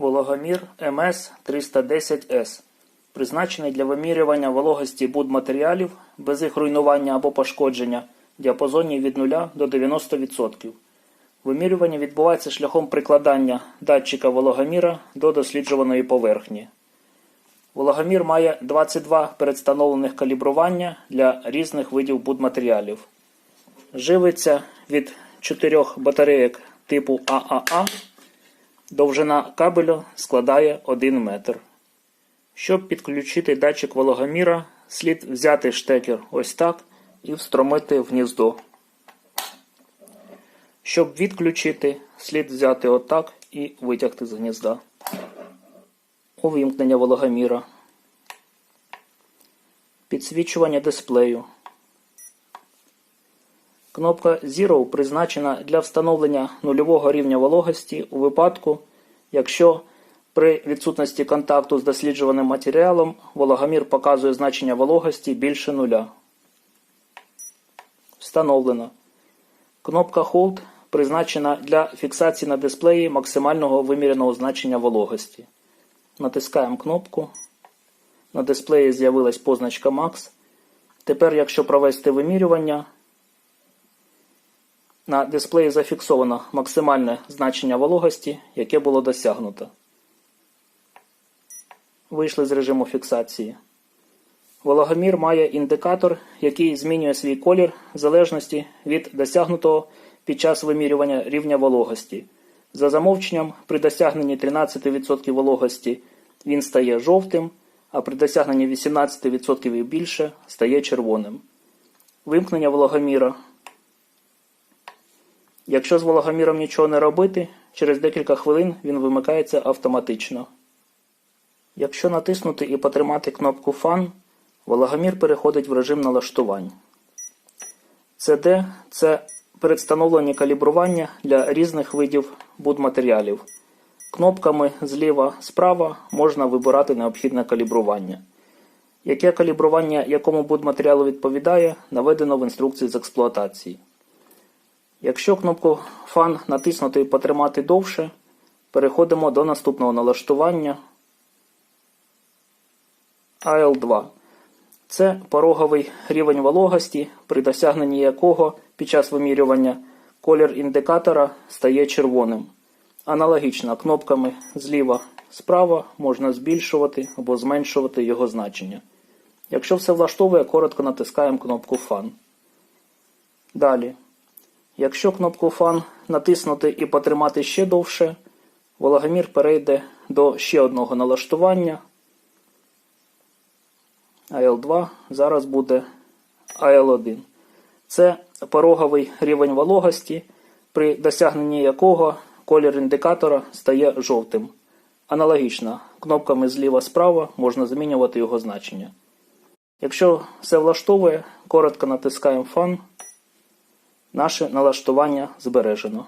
Вологомір МС-310С призначений для вимірювання вологості будматеріалів без їх руйнування або пошкодження в діапазоні від 0 до 90%. Вимірювання відбувається шляхом прикладання датчика вологоміра до досліджуваної поверхні. Вологомір має 22 передстановлених калібрування для різних видів будматеріалів. Живиться від 4 батарейок типу ААА. Довжина кабелю складає 1 метр. Щоб підключити датчик вологоміра, слід взяти штекер ось так і встромити в гніздо. Щоб відключити, слід взяти отак і витягти з гнізда. Увімкнення вологоміра. Підсвічування дисплею. Кнопка Zero призначена для встановлення нульового рівня вологості у випадку, якщо при відсутності контакту з досліджуваним матеріалом вологомір показує значення вологості більше нуля. Встановлено. Кнопка Hold призначена для фіксації на дисплеї максимального виміреного значення вологості. Натискаємо кнопку. На дисплеї з'явилась позначка Max. Тепер, якщо провести вимірювання, на дисплеї зафіксовано максимальне значення вологості, яке було досягнуто. Вийшли з режиму фіксації. Вологомір має індикатор, який змінює свій колір в залежності від досягнутого під час вимірювання рівня вологості. За замовченням, при досягненні 13% вологості він стає жовтим, а при досягненні 18% і більше стає червоним. Вимкнення вологоміра. Якщо з вологоміром нічого не робити, через декілька хвилин він вимикається автоматично. Якщо натиснути і потримати кнопку Фан, вологомір переходить в режим налаштувань. CD – це передстановлені калібрування для різних видів будматеріалів. Кнопками зліва справа можна вибирати необхідне калібрування. Яке калібрування якому будматеріалу відповідає, наведено в інструкції з експлуатації. Якщо кнопку Фан натиснути і потримати довше, переходимо до наступного налаштування АЛ2. Це пороговий рівень вологості, при досягненні якого під час вимірювання колір індикатора стає червоним. Аналогічно кнопками зліва справа можна збільшувати або зменшувати його значення. Якщо все влаштовує, коротко натискаємо кнопку Фан. Далі. Якщо кнопку Фан натиснути і потримати ще довше, вологомір перейде до ще одного налаштування. АЛ2 зараз буде АЛ1. Це пороговий рівень вологості, при досягненні якого колір індикатора стає жовтим. Аналогічно, кнопками зліва справа можна змінювати його значення. Якщо все влаштовує, коротко натискаємо Фан. Наше налаштування збережено.